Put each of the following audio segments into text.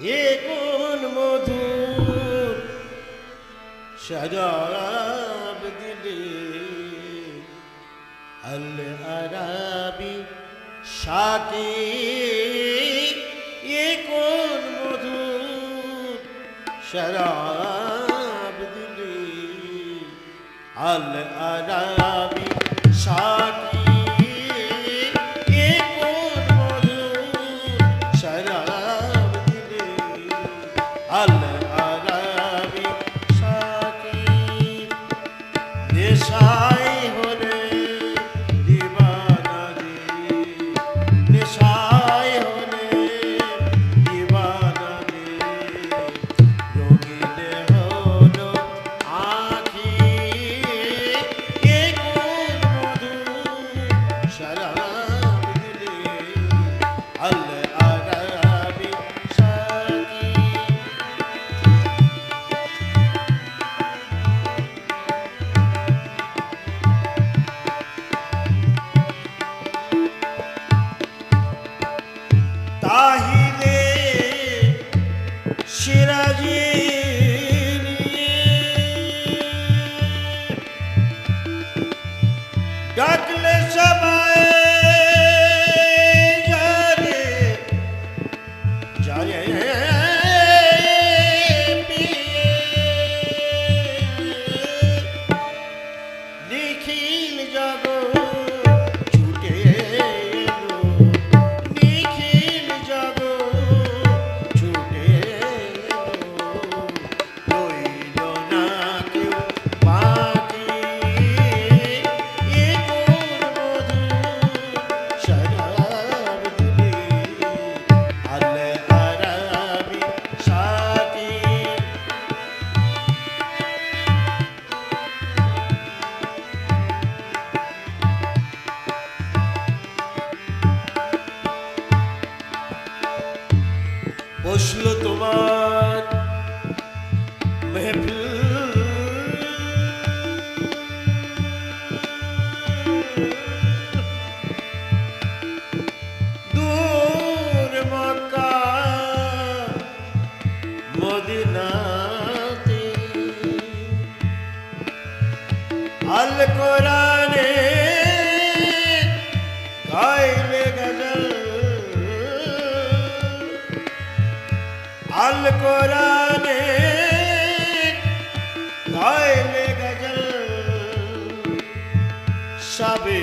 এ কোন মধুর শরাব দিলে? আল আরাবি সাকে এ কোন মধুর শরাব দিলে? আল আরাবি সাকে Krishna সিরাজির ডাকলে সবাই মিশল তোমার মেহফিল দূর মক্কা মদিনাতে আল কোরআনে গাইলে গজল আল কোরআনে গায়লে গজল সাবে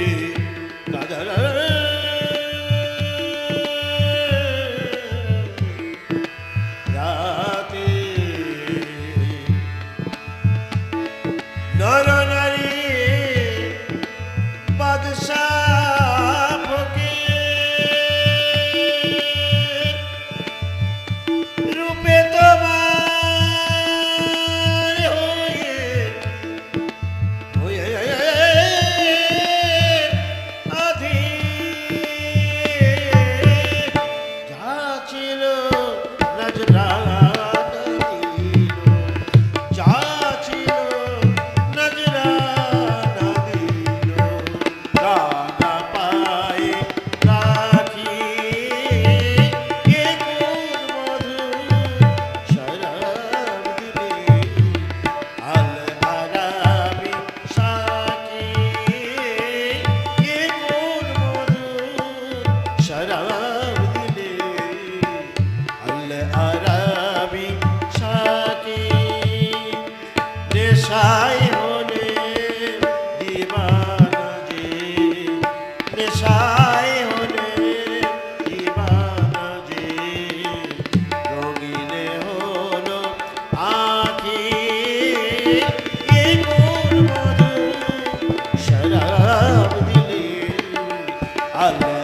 안내